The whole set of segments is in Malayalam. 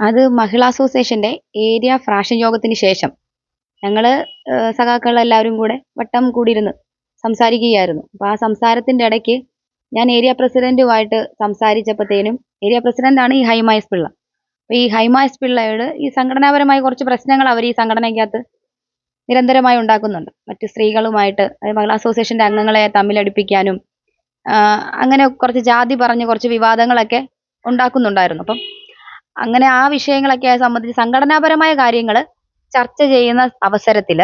അത് മഹിളാ അസോസിയേഷന്റെ ഏരിയ ഫ്രാഷൻ യോഗത്തിന് ശേഷം ഞങ്ങൾ സഖാക്കൾ എല്ലാവരും കൂടെ വട്ടം കൂടിയിരുന്ന് സംസാരിക്കുകയായിരുന്നു. അപ്പൊ ആ സംസാരത്തിന്റെ ഇടയ്ക്ക് ഞാൻ ഏരിയ പ്രസിഡന്റുമായിട്ട് സംസാരിച്ചപ്പോഴത്തേനും ഏരിയ പ്രസിഡന്റാണ് ഈ ഹൈമായസ് പിള്ള. അപ്പൊ ഈ ഹൈമായസ് പിള്ളയോട് ഈ സംഘടനാപരമായ കുറച്ച് പ്രശ്നങ്ങൾ അവർ ഈ സംഘടനയ്ക്കകത്ത് നിരന്തരമായി ഉണ്ടാക്കുന്നുണ്ട്. മറ്റ് സ്ത്രീകളുമായിട്ട് അതായത് മഹിളാ അസോസിയേഷന്റെ അംഗങ്ങളെ തമ്മിലടിപ്പിക്കാനും അങ്ങനെ കുറച്ച് ജാതി പറഞ്ഞ് കുറച്ച് വിവാദങ്ങളൊക്കെ ഉണ്ടാക്കുന്നുണ്ടായിരുന്നു. അപ്പം അങ്ങനെ ആ വിഷയങ്ങളൊക്കെ സംബന്ധിച്ച് സംഘടനാപരമായ കാര്യങ്ങൾ ചർച്ച ചെയ്യുന്ന അവസരത്തിൽ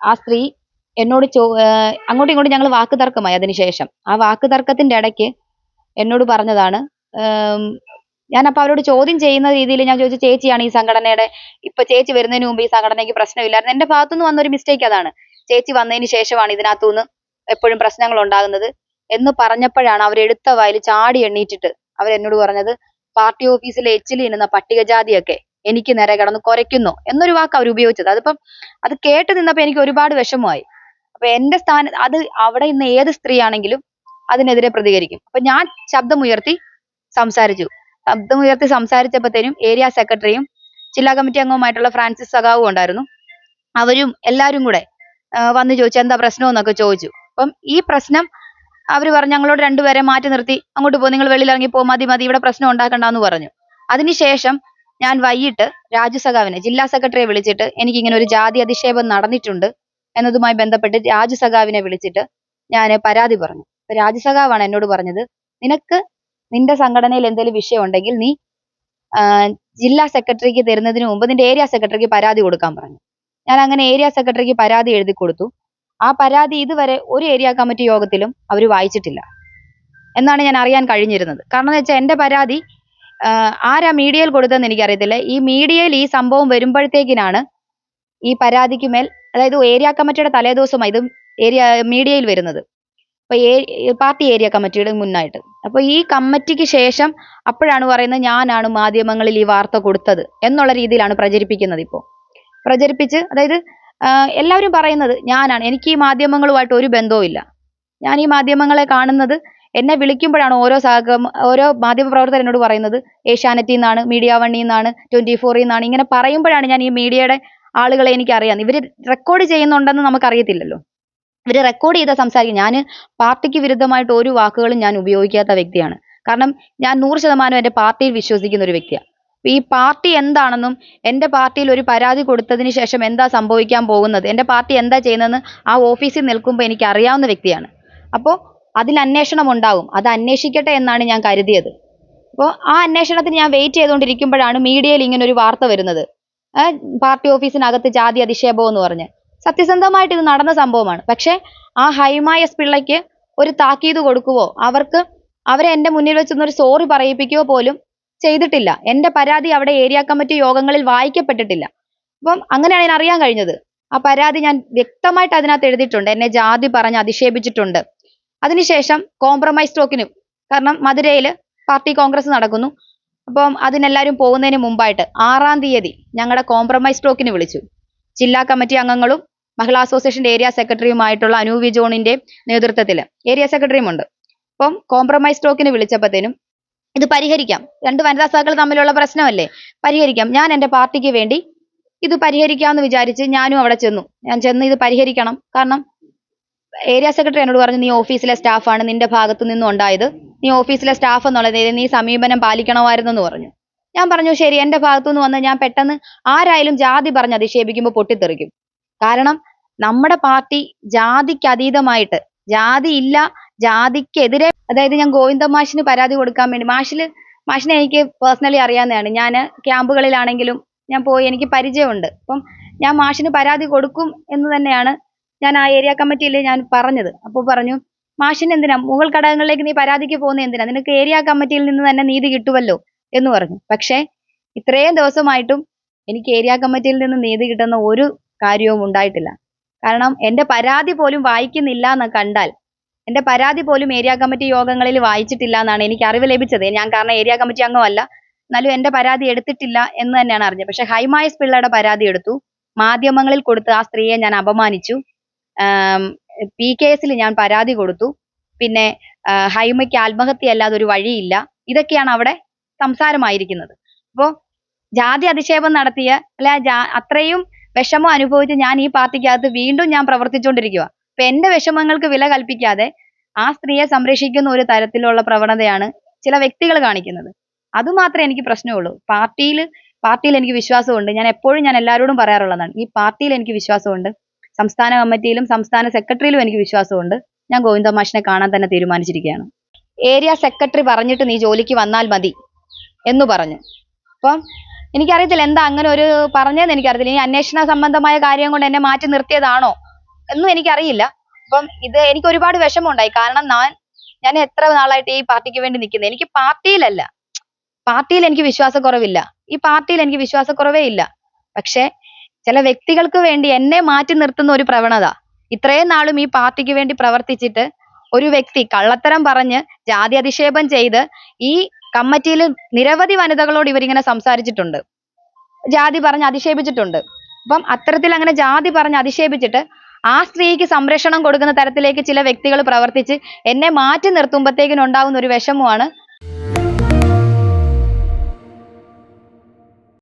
ആ സ്ത്രീ എന്നോട് ചോ അങ്ങോട്ടും ഇങ്ങോട്ടും ഞങ്ങൾ വാക്ക് തർക്കമായി അതിനുശേഷം. ആ വാക്ക് തർക്കത്തിന്റെ ഇടയ്ക്ക് എന്നോട് പറഞ്ഞതാണ് ഞാൻ അപ്പോൾ അവരോട് ചോദ്യം ചെയ്യുന്ന രീതിയിൽ ഞാൻ ചോദിച്ചു ചേച്ചിയാണ് ഈ സംഘടനയുടെ ഇപ്പൊ ചേച്ചി വരുന്നതിന് മുമ്പ് ഈ സംഘടനയ്ക്ക് പ്രശ്നമില്ലായിരുന്നു. എന്റെ ഭാഗത്തുനിന്ന് വന്നൊരു മിസ്റ്റേക്ക് അതാണ്. ചേച്ചി വന്നതിന് ശേഷമാണ് ഇതിനകത്തുനിന്ന് എപ്പോഴും പ്രശ്നങ്ങൾ ഉണ്ടാകുന്നത് എന്ന് പറഞ്ഞപ്പോഴാണ് അവർ എടുത്ത വായിൽ ചാടി എണ്ണീറ്റിട്ട് അവരെന്നോട് പറഞ്ഞത് പാർട്ടി ഓഫീസിലെ എച്ചിൽ എന്ന പട്ടികജാതിയൊക്കെ എനിക്ക് നേരെ കിടന്ന് കുറയ്ക്കുന്നു എന്നൊരു വാക്ക് അവർ ഉപയോഗിച്ചത്. അതിപ്പം അത് കേട്ട് നിന്നപ്പോ എനിക്ക് ഒരുപാട് വിഷമമായി. അപ്പൊ എന്റെ സ്ഥാന അത് അവിടെ ഇന്ന് ഏത് സ്ത്രീയാണെങ്കിലും അതിനെതിരെ പ്രതികരിക്കും. അപ്പൊ ഞാൻ ശബ്ദമുയർത്തി സംസാരിച്ചു. ശബ്ദമുയർത്തി സംസാരിച്ചപ്പോഴത്തേനും ഏരിയ സെക്രട്ടറിയും ജില്ലാ കമ്മിറ്റി അംഗവുമായിട്ടുള്ള ഫ്രാൻസിസ് സഖാവും ഉണ്ടായിരുന്നു. അവരും എല്ലാവരും കൂടെ വന്ന് ചോദിച്ചു എന്താ പ്രശ്നം എന്നൊക്കെ ചോദിച്ചു. അപ്പം ഈ പ്രശ്നം അവർ പറഞ്ഞു ഞങ്ങളോട് രണ്ടുപേരെ മാറ്റി നിർത്തി അങ്ങോട്ട് പോ നിങ്ങൾ വെളിയിൽ ഇറങ്ങി പോ മതി മതി ഇവിടെ പ്രശ്നം ഉണ്ടാക്കണ്ടെന്ന് പറഞ്ഞു. അതിനുശേഷം ഞാൻ വൈകിട്ട് രാജ്യസഖാവിനെ ജില്ലാ സെക്രട്ടറിയെ വിളിച്ചിട്ട് എനിക്ക് ഇങ്ങനെ ഒരു ജാതി അധിക്ഷേപം നടന്നിട്ടുണ്ട് എന്നതുമായി ബന്ധപ്പെട്ട് രാജ്യസഖാവിനെ വിളിച്ചിട്ട് ഞാൻ പരാതി പറഞ്ഞു. അപ്പൊ എന്നോട് പറഞ്ഞത് നിനക്ക് നിന്റെ സംഘടനയിൽ എന്തെങ്കിലും വിഷയം ഉണ്ടെങ്കിൽ നീ ജില്ലാ സെക്രട്ടറിക്ക് തരുന്നതിന് മുമ്പ് നിന്റെ ഏരിയ സെക്രട്ടറിക്ക് പരാതി കൊടുക്കാൻ പറഞ്ഞു. ഞാൻ അങ്ങനെ ഏരിയ സെക്രട്ടറിക്ക് പരാതി എഴുതി കൊടുത്തു. ആ പരാതി ഇതുവരെ ഒരു ഏരിയ കമ്മിറ്റി യോഗത്തിലും അവർ വായിച്ചിട്ടില്ല എന്നാണ് ഞാൻ അറിയാൻ കഴിഞ്ഞിരുന്നത്. കാരണം എന്ന് വെച്ചാൽ എന്റെ പരാതി ആരാ മീഡിയയിൽ കൊടുത്തതെന്ന് എനിക്കറിയത്തില്ല. ഈ മീഡിയയിൽ ഈ സംഭവം വരുമ്പോഴത്തേക്കിനാണ് ഈ പരാതിക്ക് മേൽ അതായത് ഏരിയ കമ്മിറ്റിയുടെ തലേദിവസമാണ് ഇത് ഏരിയ മീഡിയയിൽ വരുന്നത്. അപ്പൊ ഏ പാർട്ടി ഏരിയ കമ്മിറ്റിയുടെ മുന്നായിട്ട്. അപ്പൊ ഈ കമ്മിറ്റിക്ക് ശേഷം അപ്പോഴാണ് പറയുന്നത് ഞാനാണ് മാധ്യമങ്ങളിൽ ഈ വാർത്ത കൊടുത്തത് എന്നുള്ള രീതിയിലാണ് പ്രചരിപ്പിക്കുന്നത് ഇപ്പോൾ പ്രചരിപ്പിച്ച് അതായത് എല്ലാവരും പറയുന്നത് ഞാനാണ്. എനിക്ക് ഈ മാധ്യമങ്ങളുമായിട്ട് ഒരു ബന്ധവുമില്ല ഞാൻ ഈ മാധ്യമങ്ങളെ കാണുന്നത് എന്നെ വിളിക്കുമ്പോഴാണ് ഓരോ സഹക ഓരോ മാധ്യമപ്രവർത്തകർ എന്നോട് പറയുന്നത് ഏഷ്യാനെറ്റിൽ നിന്നാണ് മീഡിയ വണ്ണിൽ നിന്നാണ് ട്വന്റി ഫോറിൽ നിന്നാണ് ഇങ്ങനെ പറയുമ്പോഴാണ് ഞാൻ ഈ മീഡിയയുടെ ആളുകളെ എനിക്ക് അറിയാം. ഇവർ റെക്കോർഡ് ചെയ്യുന്നുണ്ടെന്ന് നമുക്കറിയത്തില്ലല്ലോ. ഇവർ റെക്കോർഡ് ചെയ്താൽ സംസാരിക്കും. ഞാൻ പാർട്ടിക്ക് വിരുദ്ധമായിട്ട് ഒരു വാക്കുകളും ഞാൻ ഉപയോഗിക്കാത്ത വ്യക്തിയാണ്. കാരണം ഞാൻ നൂറ് ശതമാനം എന്റെ പാർട്ടിയിൽ വിശ്വസിക്കുന്ന ഒരു വ്യക്തിയാ. ഈ പാർട്ടി എന്താണെന്നും എന്റെ പാർട്ടിയിൽ ഒരു പരാതി കൊടുത്തതിന് ശേഷം എന്താ സംഭവിക്കാൻ പോകുന്നത് എന്റെ പാർട്ടി എന്താ ചെയ്യുന്നതെന്ന് ആ ഓഫീസിൽ നിൽക്കുമ്പോൾ എനിക്ക് അറിയാവുന്ന വ്യക്തിയാണ്. അപ്പോൾ അതിൽ അന്വേഷണം ഉണ്ടാവും. അത് അന്വേഷിക്കട്ടെ എന്നാണ് ഞാൻ കരുതിയത്. അപ്പോൾ ആ അന്വേഷണത്തിന് ഞാൻ വെയിറ്റ് ചെയ്തുകൊണ്ടിരിക്കുമ്പോഴാണ് മീഡിയയിൽ ഇങ്ങനെ ഒരു വാർത്ത വരുന്നത്. പാർട്ടി ഓഫീസിനകത്ത് ജാതി അധിക്ഷേപം എന്ന് പറഞ്ഞ്. സത്യസന്ധമായിട്ട് ഇത് നടന്ന സംഭവമാണ്. പക്ഷേ ആ ഹൈമ എസ് പിള്ളയ്ക്ക് ഒരു താക്കീത് കൊടുക്കുവോ അവർക്ക് അവരെ എന്റെ മുന്നിൽ വെച്ചൊന്നൊരു സോറി പറയിപ്പിക്കുകയോ പോലും ചെയ്തിട്ടില്ല. എന്റെ പരാതി അവിടെ ഏരിയ കമ്മിറ്റി യോഗങ്ങളിൽ വായിക്കപ്പെട്ടിട്ടില്ല. അപ്പം അങ്ങനെയാണ് ഞാൻ അറിയാൻ കഴിഞ്ഞത്. ആ പരാതി ഞാൻ വ്യക്തമായിട്ട് അതിനകത്ത് എഴുതിയിട്ടുണ്ട്. എന്നെ ജാതി പറഞ്ഞ് അധിക്ഷേപിച്ചിട്ടുണ്ട്. അതിനുശേഷം കോംപ്രമൈസ് ടോക്കിനും കാരണം മധുരയിൽ പാർട്ടി കോൺഗ്രസ് നടക്കുന്നു. അപ്പം അതിനെല്ലാവരും പോകുന്നതിന് മുമ്പായിട്ട് ആറാം തീയതി ഞങ്ങളുടെ കോംപ്രമൈസ് ടോക്കിന് വിളിച്ചു. ജില്ലാ കമ്മിറ്റി അംഗങ്ങളും മഹിളാ അസോസിയേഷന്റെ ഏരിയ സെക്രട്ടറിയുമായിട്ടുള്ള അനൂപ് ജോണിന്റെ നേതൃത്വത്തിൽ ഏരിയ സെക്രട്ടറിയുമുണ്ട് അപ്പം കോംപ്രമൈസ് ടോക്കിന് വിളിച്ചപ്പോഴത്തേനും ഇത് പരിഹരിക്കാം. രണ്ട് വനിതാ സഖാക്കൾ തമ്മിലുള്ള പ്രശ്നമല്ലേ പരിഹരിക്കാം. ഞാൻ എന്റെ പാർട്ടിക്ക് വേണ്ടി ഇത് പരിഹരിക്കാമെന്ന് വിചാരിച്ച് ഞാനും അവിടെ ചെന്നു. ഞാൻ ചെന്ന് ഇത് പരിഹരിക്കണം. കാരണം ഏരിയ സെക്രട്ടറി എന്നോട് പറഞ്ഞു നീ ഓഫീസിലെ സ്റ്റാഫാണ് നിന്റെ ഭാഗത്തു നിന്നും ഉണ്ടായത്. നീ ഓഫീസിലെ സ്റ്റാഫ് എന്നുള്ള രീതിയിൽ നീ സമീപനം പാലിക്കണമായിരുന്നെന്ന് പറഞ്ഞു. ഞാൻ പറഞ്ഞു ശരി എന്റെ ഭാഗത്തുനിന്ന് വന്ന് ഞാൻ പെട്ടെന്ന് ആരായാലും ജാതി പറഞ്ഞ് അധിക്ഷേപിക്കുമ്പോൾ പൊട്ടിത്തെറിക്കും. കാരണം നമ്മുടെ പാർട്ടി ജാതിക്ക് അതീതമായിട്ട് ജാതി ഇല്ല ജാതിക്കെതിരെ അതായത് ഞാൻ ഗോവിന്ദൻ മാഷിന് പരാതി കൊടുക്കാൻ വേണ്ടി മാഷിൽ മാഷിനെ എനിക്ക് പേഴ്സണലി അറിയാവുന്നതാണ്. ഞാൻ ക്യാമ്പുകളിലാണെങ്കിലും ഞാൻ പോയി എനിക്ക് പരിചയമുണ്ട്. അപ്പം ഞാൻ മാഷിന് പരാതി കൊടുക്കും എന്ന് തന്നെയാണ് ഞാൻ ആ ഏരിയ കമ്മിറ്റിയിൽ ഞാൻ പറഞ്ഞത്. അപ്പോൾ പറഞ്ഞു മാഷിന് എന്തിനാ മുകൾ ഘടകങ്ങളിലേക്ക് നീ പരാതിക്ക് പോകുന്നത് എന്തിനാ നിനക്ക് ഏരിയ കമ്മിറ്റിയിൽ നിന്ന് തന്നെ നീതി കിട്ടുമല്ലോ എന്ന് പറഞ്ഞു. പക്ഷേ ഇത്രയും ദിവസമായിട്ടും എനിക്ക് ഏരിയ കമ്മിറ്റിയിൽ നിന്ന് നീതി കിട്ടുന്ന ഒരു കാര്യവും ഉണ്ടായിട്ടില്ല. കാരണം എന്റെ പരാതി പോലും വായിക്കുന്നില്ല എന്ന് കണ്ടാൽ എന്റെ പരാതി പോലും ഏരിയ കമ്മിറ്റി യോഗങ്ങളിൽ വായിച്ചിട്ടില്ല എന്നാണ് എനിക്ക് അറിവ് ലഭിച്ചത്. ഞാൻ കാരണം ഏരിയ കമ്മിറ്റി അംഗമല്ല. എന്നാലും എന്റെ പരാതി എടുത്തിട്ടില്ല എന്ന് തന്നെയാണ് അറിഞ്ഞത്. പക്ഷെ ഹൈമ എസ് പിള്ളയുടെ പരാതി എടുത്തു. മാധ്യമങ്ങളിൽ കൊടുത്ത് ആ സ്ത്രീയെ ഞാൻ അപമാനിച്ചു. പി കെ എസിൽ ഞാൻ പരാതി കൊടുത്തു. പിന്നെ ഹൈമയ്ക്ക് ആത്മഹത്യ അല്ലാതെ ഒരു വഴിയില്ല. ഇതൊക്കെയാണ് അവിടെ സംസാരമായിരിക്കുന്നത്. അപ്പോൾ ജാതി അധിക്ഷേപം നടത്തിയ അല്ല അത്രയും വിഷമം അനുഭവിച്ച് ഞാൻ ഈ പാർട്ടിക്കകത്ത് വീണ്ടും ഞാൻ പ്രവർത്തിച്ചുകൊണ്ടിരിക്കുക അപ്പൊ എന്റെ വിഷമങ്ങൾക്ക് വില കൽപ്പിക്കാതെ ആ സ്ത്രീയെ സംരക്ഷിക്കുന്ന ഒരു തരത്തിലുള്ള പ്രവണതയാണ് ചില വ്യക്തികൾ കാണിക്കുന്നത്. അത് മാത്രമേ എനിക്ക് പ്രശ്നമുള്ളൂ. പാർട്ടിയിൽ പാർട്ടിയിൽ എനിക്ക് വിശ്വാസമുണ്ട്. ഞാൻ എപ്പോഴും ഞാൻ എല്ലാവരോടും പറയാറുള്ളതാണ് ഈ പാർട്ടിയിൽ എനിക്ക് വിശ്വാസമുണ്ട്. സംസ്ഥാന കമ്മിറ്റിയിലും സംസ്ഥാന സെക്രട്ടറിയിലും എനിക്ക് വിശ്വാസമുണ്ട്. ഞാൻ ഗോവിന്ദ മാഷിനെ കാണാൻ തന്നെ തീരുമാനിച്ചിരിക്കുകയാണ്. ഏരിയ സെക്രട്ടറി പറഞ്ഞിട്ട് നീ ജോലിക്ക് വന്നാൽ മതി എന്ന് പറഞ്ഞു. അപ്പം എനിക്കറിയത്തില്ല എന്താ അങ്ങനെ ഒരു പറഞ്ഞതെന്ന് എനിക്കറിയത്തില്ല. ഈ അന്വേഷണ സംബന്ധമായ കാര്യം കൊണ്ട് എന്നെ മാറ്റി നിർത്തിയതാണോ? എന്നും എനിക്കറിയില്ല. അപ്പം ഇത് എനിക്ക് ഒരുപാട് വിഷമമുണ്ടായി. കാരണം ഞാൻ ഞാൻ എത്ര നാളായിട്ട് ഈ പാർട്ടിക്ക് വേണ്ടി നിൽക്കുന്നത് എനിക്ക് പാർട്ടിയിലല്ല. പാർട്ടിയിൽ എനിക്ക് വിശ്വാസക്കുറവില്ല. ഈ പാർട്ടിയിൽ എനിക്ക് വിശ്വാസക്കുറവേ ഇല്ല. പക്ഷെ ചില വ്യക്തികൾക്ക് വേണ്ടി എന്നെ മാറ്റി നിർത്തുന്ന ഒരു പ്രവണത. ഇത്രയും നാളും ഈ പാർട്ടിക്ക് വേണ്ടി പ്രവർത്തിച്ചിട്ട് ഒരു വ്യക്തി കള്ളത്തരം പറഞ്ഞ് ജാതി അധിക്ഷേപം ചെയ്ത് ഈ കമ്മിറ്റിയിൽ നിരവധി വനിതകളോട് ഇവരിങ്ങനെ സംസാരിച്ചിട്ടുണ്ട്. ജാതി പറഞ്ഞ് അധിക്ഷേപിച്ചിട്ടുണ്ട്. അപ്പം അത്തരത്തിൽ അങ്ങനെ ജാതി പറഞ്ഞ് അധിക്ഷേപിച്ചിട്ട് ആ സ്ത്രീക്ക് സംരക്ഷണം കൊടുക്കുന്ന തരത്തിലേക്ക് ചില വ്യക്തികൾ പ്രവർത്തിച്ച് എന്നെ മാറ്റി നിർത്തുമ്പോഴത്തേക്കിനുണ്ടാകുന്ന ഒരു വിഷമമാണ്